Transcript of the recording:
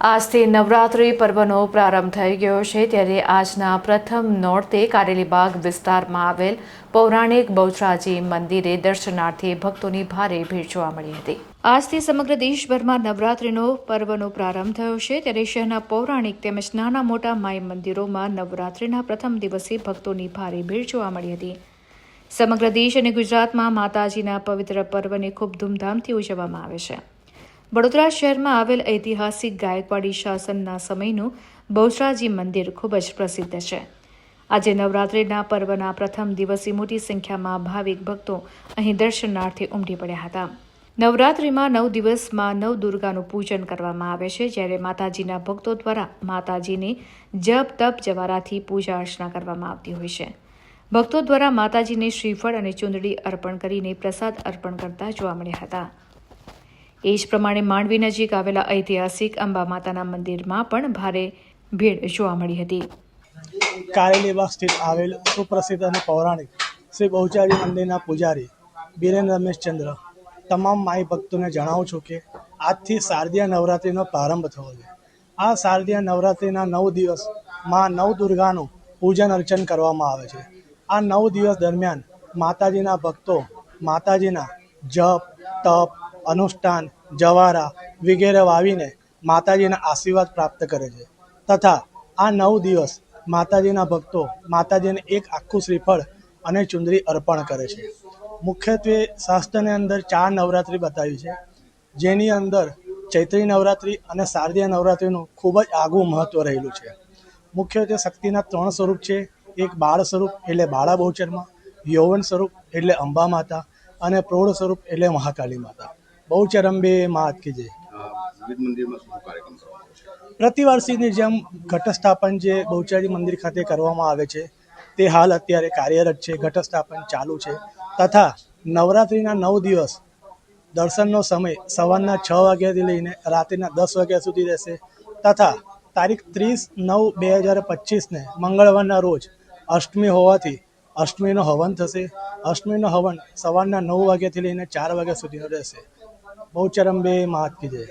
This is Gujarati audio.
આજથી નવરાત્રિ પર્વનો પ્રારંભ થઈ ગયો છે ત્યારે આજના પ્રથમ નોરતે કારેલીબાગ વિસ્તારમાં આવેલ પૌરાણિક બહુચરાજી મંદિરે દર્શનાર્થે ભક્તોની ભારે ભીડ જોવા મળી હતી. આજથી સમગ્ર દેશભરમાં નવરાત્રિનો પર્વનો પ્રારંભ થયો છે ત્યારે શહેરના પૌરાણિક તેમજ નાના મોટા માઈ મંદિરોમાં નવરાત્રિના પ્રથમ દિવસે ભક્તોની ભારે ભીડ જોવા મળી હતી. સમગ્ર દેશ અને ગુજરાતમાં માતાજીના પવિત્ર પર્વને ખૂબ ધૂમધામથી ઉજવવામાં આવે છે. વડોદરા શહેરમાં આવેલ ઐતિહાસિક ગાયકવાડી શાસનના સમયનું બહુચરાજી મંદિર ખૂબ જ પ્રસિદ્ધ છે. આજે નવરાત્રિના પર્વના પ્રથમ દિવસે મોટી સંખ્યામાં ભાવિક ભક્તો અહીં દર્શનાર્થે ઉમટી પડ્યા હતા. નવરાત્રિમાં નવ દિવસમાં નવ દુર્ગાનું પૂજન કરવામાં આવે છે, જ્યારે માતાજીના ભક્તો દ્વારા માતાજીની જપ તપ જવારાથી પૂજા અર્ચના કરવામાં આવતી હોય છે. ભક્તો દ્વારા માતાજીને શ્રીફળ અને ચુંદડી અર્પણ કરીને પ્રસાદ અર્પણ કરતા જોવા મળ્યા હતા. એ જ પ્રમાણે માંડવી નજીક આવેલા ઐતિહાસિક અંબા માતાના મંદિરમાં પણ ભારે ભીડ જોવા મળી હતી. કારેલીબાગ સ્થિત આવેલ સુપ્રસિદ્ધ અને પૌરાણિક શ્રી બહુચારી મંદિરના પૂજારી બિરેન રમેશચંદ્ર તમામ માઈ ભક્તોને જણાવું છું કે આજથી શારદીય નવરાત્રિનો પ્રારંભ થયો છે. આ શારદીય નવરાત્રિના નવ દિવસમાં નવ દુર્ગાનું પૂજન અર્ચન કરવામાં આવે છે. આ નવ દિવસ દરમિયાન માતાજીના ભક્તો માતાજીના જપ, તપ, અનુષ્ઠાન જવારા વગેરે વાવીને માતાજીના આશીર્વાદ પ્રાપ્ત કરે છે. તથા આ નવ દિવસ માતાજીના ભક્તો માતાજીને એક આખું શ્રીફળ અને ચુંદરી અર્પણ કરે છે. મુખ્યત્વે શાસ્ત્રની અંદર ચાર નવરાત્રિ બતાવી છે, જેની અંદર ચૈત્રી નવરાત્રિ અને શારદીય નવરાત્રિનું ખૂબ જ આગવું મહત્ત્વ રહેલું છે. મુખ્યત્વે શક્તિના ત્રણ સ્વરૂપ છે, એક બાળ સ્વરૂપ એટલે બાળા બહુચરમાં યૌવન સ્વરૂપ એટલે અંબા માતા અને પ્રૌઢ સ્વરૂપ એટલે મહાકાળી માતા. બહુચરંબે માત કે જે પ્રતિવાર્ષિકની જેમ ઘટસ્થાપન જે બહુચરાજી મંદિર ખાતે કરવામાં આવે છે તે હાલ અત્યારે કાર્યરત છે ઘટસ્થાપન ચાલુ છે. તથા નવરાત્રિના નવ દિવસ દર્શનનો સમય સવારના છ વાગ્યાથી લઈને રાત્રિના દસ વાગ્યા સુધી રહેશે. તથા તારીખ ત્રીસ નવ બે હજાર પચીસને મંગળવારના રોજ અષ્ટમી હોવાથી અષ્ટમીનો હવન થશે. અષ્ટમીનો હવન સવારના નવ વાગ્યાથી લઈને ચાર વાગ્યા સુધીનો રહેશે. બહુચરંબે મહાત કી જય